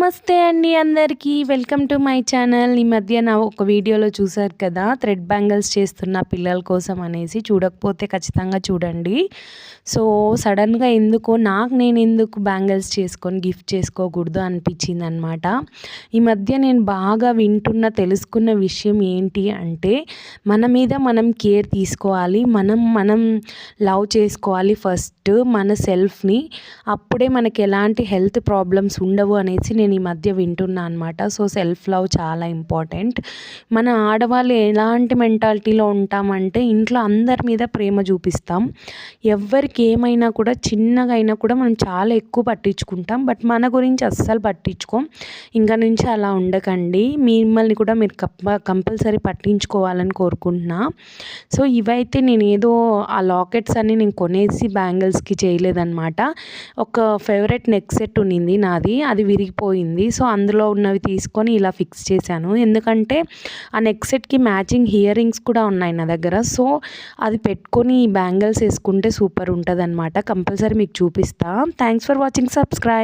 నమస్తే అండి అందరికీ. Welcome to my channel. ఈ మధ్య నా ఒక వీడియోలో చూసారు కదా థ్రెడ్ బ్యాంగిల్స్ చేస్తున్న పిల్లల కోసం అనేసి చూడకపోతే ఖచ్చితంగా చూడండి. సో సడన్గా ఎందుకో నాకు నేను ఎందుకు బ్యాంగిల్స్ చేసుకొని గిఫ్ట్ చేసుకోకూడదు అనిపించింది అనమాట ఈ మధ్య నేను బాగా వింటున్న తెలుసుకున్న విషయం ఏంటి అంటే మన మీద మనం కేర్ తీసుకోవాలి మనం మనం లవ్ చేసుకోవాలి ఫస్ట్ మన సెల్ఫ్ని అప్పుడే మనకి ఎలాంటి హెల్త్ ప్రాబ్లమ్స్ ఉండవు అనేసి నేను ఈ మధ్య వింటున్నా అనమాట సో సెల్ఫ్ లవ్ చాలా ఇంపార్టెంట్ మన ఆడవాళ్ళు ఎలాంటి మెంటాలిటీలో ఉంటామంటే ఇంట్లో అందరి మీద ప్రేమ చూపిస్తాం. ఎవరికి ఏమైనా కూడా చిన్నగా అయినా కూడా మనం చాలా ఎక్కువ పట్టించుకుంటాం. బట్ మన గురించి అస్సలు పట్టించుకోం. ఇంకా నుంచి అలా ఉండకండి. మిమ్మల్ని కూడా మీరు కంపల్సరీ పట్టించుకోవాలని కోరుకుంటున్నా. సో ఇవైతే నేను ఏదో ఆ లాకెట్స్ అన్ని నేను కొనేసి బ్యాంగిల్స్కి చేయలేదన్నమాట. ఒక ఫేవరెట్ నెక్ సెట్ ఉన్నింది నాది. అది విరిగిపోయింది సో అందులో ఉన్నవి తీసుకొని ఇలా ఫిక్స్ చేశాను. ఎందుకంటే ఆ నెక్ సెట్కి మ్యాచింగ్ ఇయర్ రింగ్స్ కూడా ఉన్నాయి నా దగ్గర. సో అది పెట్టుకొని బ్యాంగిల్స్ వేసుకుంటే సూపర్ ఉంటుంది అనమాట కంపల్సరీ మీకు చూపిస్తా. Thanks for watching. సబ్స్క్రైబ్